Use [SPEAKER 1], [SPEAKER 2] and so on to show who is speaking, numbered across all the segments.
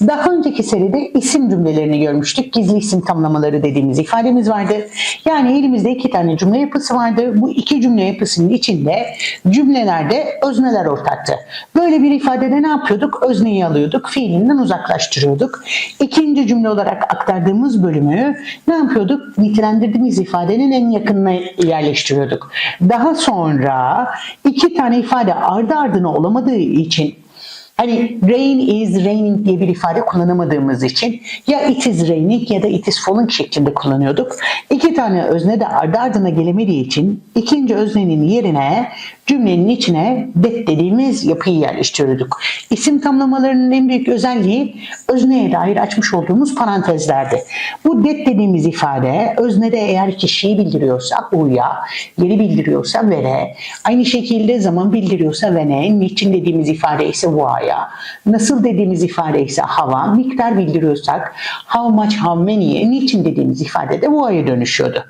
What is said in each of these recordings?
[SPEAKER 1] Daha önceki seride isim cümlelerini görmüştük. Gizli isim tamlamaları dediğimiz ifademiz vardı. Yani elimizde iki tane cümle yapısı vardı. Bu iki cümle yapısının içinde cümlelerde özneler ortaktı. Böyle bir ifadede ne yapıyorduk? Özneyi alıyorduk, fiilinden uzaklaştırıyorduk. İkinci cümle olarak aktardığımız bölümü ne yapıyorduk? Nitelendirdiğimiz ifadenin en yakınına yerleştiriyorduk. Daha sonra iki tane ifade ardı ardına olamadığı için Hani rain is raining diye bir ifade kullanamadığımız için ya it is raining ya da it is falling şeklinde kullanıyorduk. İki tane özne de ardı ardına gelemediği için ikinci öznenin yerine cümlenin içine that dediğimiz yapıyı yerleştiriyorduk. İsim tamlamalarının en büyük özelliği özneye dair açmış olduğumuz parantezlerdi. Bu that dediğimiz ifade öznede eğer kişiyi bildiriyorsa u'ya, yeri bildiriyorsa ve'ye, aynı şekilde zaman bildiriyorsa when'e, niçin dediğimiz ifade ise why'a, nasıl dediğimiz ifade ise how'a, miktar bildiriyorsak how much, how many'ye, niçin dediğimiz ifade de why'a dönüşüyordu.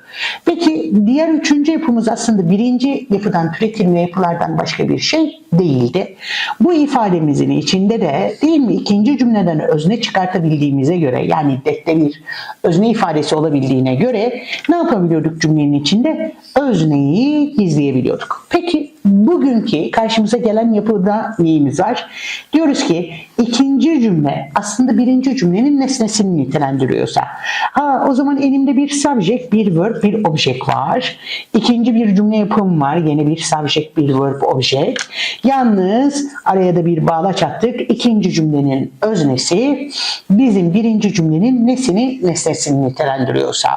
[SPEAKER 1] Peki diğer üçüncü yapımız aslında birinci yapıdan türetilme yapılardan başka bir şey değildi. Bu ifademizin içinde de değil mi ikinci cümleden özne çıkartabildiğimize göre yani dette bir özne ifadesi olabildiğine göre ne yapabiliyorduk cümlenin içinde? Özneyi gizleyebiliyorduk. Peki bugünkü karşımıza gelen yapıda neyimiz var? Diyoruz ki ikinci cümle aslında birinci cümlenin nesnesini nitelendiriyorsa. Ha, o zaman elimde bir subject, bir verb, bir object var. İkinci bir cümle yapım var. Yine bir subject, bir verb, object. Yalnız araya da bir bağlaç attık. İkinci cümlenin öznesi bizim birinci cümlenin nesini, nesnesini nitelendiriyorsa.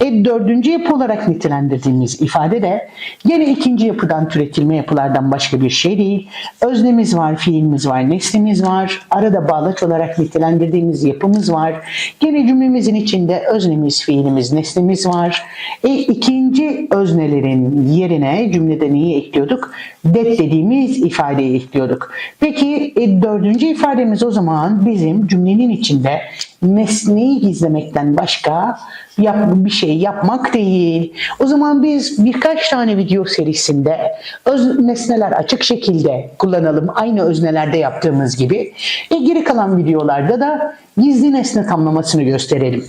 [SPEAKER 1] E, dördüncü yapı olarak nitelendirdiğimiz ifade de yine ikinci yapıdan türetilme yapılardan başka bir şey değil. Öznemiz var, fiilimiz var, nesnemiz var. Arada bağlaç olarak nitelendirdiğimiz yapımız var. Yine cümlemizin içinde öznemiz, fiilimiz, nesnemiz var. E, ikinci öznelerin yerine cümlede neyi ekliyorduk? Det dediğimiz ifadeyi ekliyorduk. Peki e, dördüncü ifademiz o zaman bizim cümlenin içinde nesneyi gizlemekten başka yap, bir şey yapmak değil. O zaman biz birkaç tane video serisinde öz nesneler açık şekilde kullanalım. Aynı öznelerde yaptığımız gibi. E, geri kalan videolarda da gizli nesne tamlamasını gösterelim.